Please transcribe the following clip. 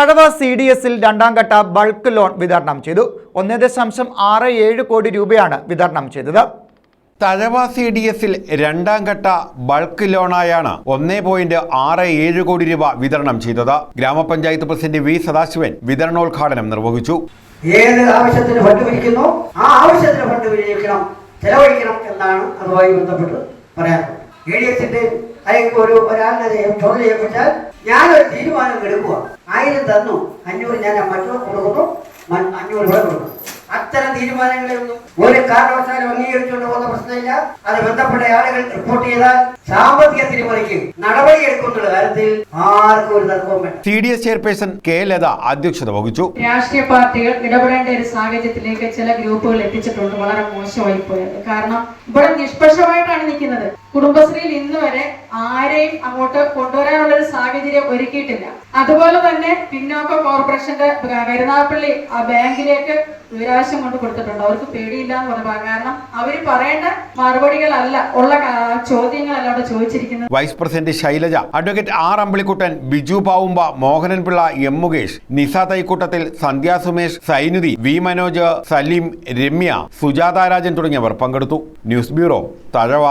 Thazhava C D എസിൽ രണ്ടാം ഘട്ട ബൾക്ക് ലോൺ വിതരണം ചെയ്തു. ഒന്നേ ദശാംശം ആറ് ഏഴ് കോടി രൂപയാണ് വിതരണം ചെയ്തത്. തഴവ സി ഡി എസിൽ രണ്ടാം ഘട്ട ബൾക്ക് ലോണായാണ് ഒന്നേ പോയിന്റ് ആറ് ഏഴ് കോടി രൂപ വിതരണം ചെയ്തത്. ഗ്രാമപഞ്ചായത്ത് പ്രസിഡന്റ് വി സദാശിവൻ വിതരണോദ്ഘാടനം നിർവഹിച്ചു. ഏത് ആവശ്യത്തിന് ഫണ്ട് വിളിക്കുന്നു ആ ആവശ്യത്തിന് ഫണ്ട് വിനിയോഗിക്കണം ചെലവഴിക്കണം എന്നാണ് അതുമായി ബന്ധപ്പെട്ട് പറയാറുള്ളത്. എ ഡി എസിന്റെ അല്ലെങ്കിൽ ഒരു ഒരാളിനെ തൊഴിൽ ചെയ്യപ്പെട്ടാൽ ഞാനൊരു തീരുമാനം തന്നു. അഞ്ഞൂറ് ഞാൻ മറ്റു കൊടുക്കുന്നു അഞ്ഞൂറ് ഇവിടെ കൊടുക്കുന്നു അത്തരം തീരുമാനങ്ങളൊന്നും ഒരു കാരണവശാലും അംഗീകരിച്ചുകൊണ്ട് പോകുന്ന പ്രശ്നമില്ല. അത് ബന്ധപ്പെട്ട ആളുകൾ റിപ്പോർട്ട് ചെയ്താൽ സാമ്പത്തിക തിരിമറിക്ക് നടപടി എടുക്കുന്നുള്ള കാര്യത്തിൽ ആർക്കും ഒരു തർക്കവും വേണ്ട. C D S chairperson K Latha അധ്യക്ഷത വഹിച്ചു. രാഷ്ട്രീയ പാർട്ടികൾ ഇടപെടേണ്ട ഒരു സാഹചര്യത്തിലേക്ക് ചില ഗ്രൂപ്പുകൾ എത്തിച്ചിട്ടുണ്ട്. വളരെ മോശമായി പോയത്. കാരണം ഇവിടെ നിഷ്പക്ഷമായിട്ടാണ് നിൽക്കുന്നത്. കുടുംബശ്രീയിൽ ഇന്ന് വരെ ആരെയും അങ്ങോട്ട് കൊണ്ടുവരാനുള്ള ഒരു സാഹചര്യം ഒരുക്കിയിട്ടില്ല. അതുപോലെ തന്നെ പിന്നോക്ക കോർപ്പറേഷന്റെ കരുനാഗപ്പള്ളി ആ ബാങ്കിലേക്ക് വിവരാവശ്യം കൊണ്ട് കൊടുത്തിട്ടുണ്ട്. അവർക്ക് പേടിയില്ല എന്ന് പറഞ്ഞു കാരണം അവർ പറയേണ്ട മറുപടികളല്ല ഉള്ള ചോദ്യങ്ങളല്ല അവിടെ ചോദിച്ചിരിക്കുന്നത്. Vice president Shailaja advocate R Ambilikuttan Biju Pavumba Mohanan Pillai M Mukesh Nisa തൈക്കൂട്ടത്തിൽ Sandhya Sumesh സൈനുതി V Manoj Saleem Ramya Sujatha Rajan തുടങ്ങിയവർ പങ്കെടുത്തു. News bureau Thazhava.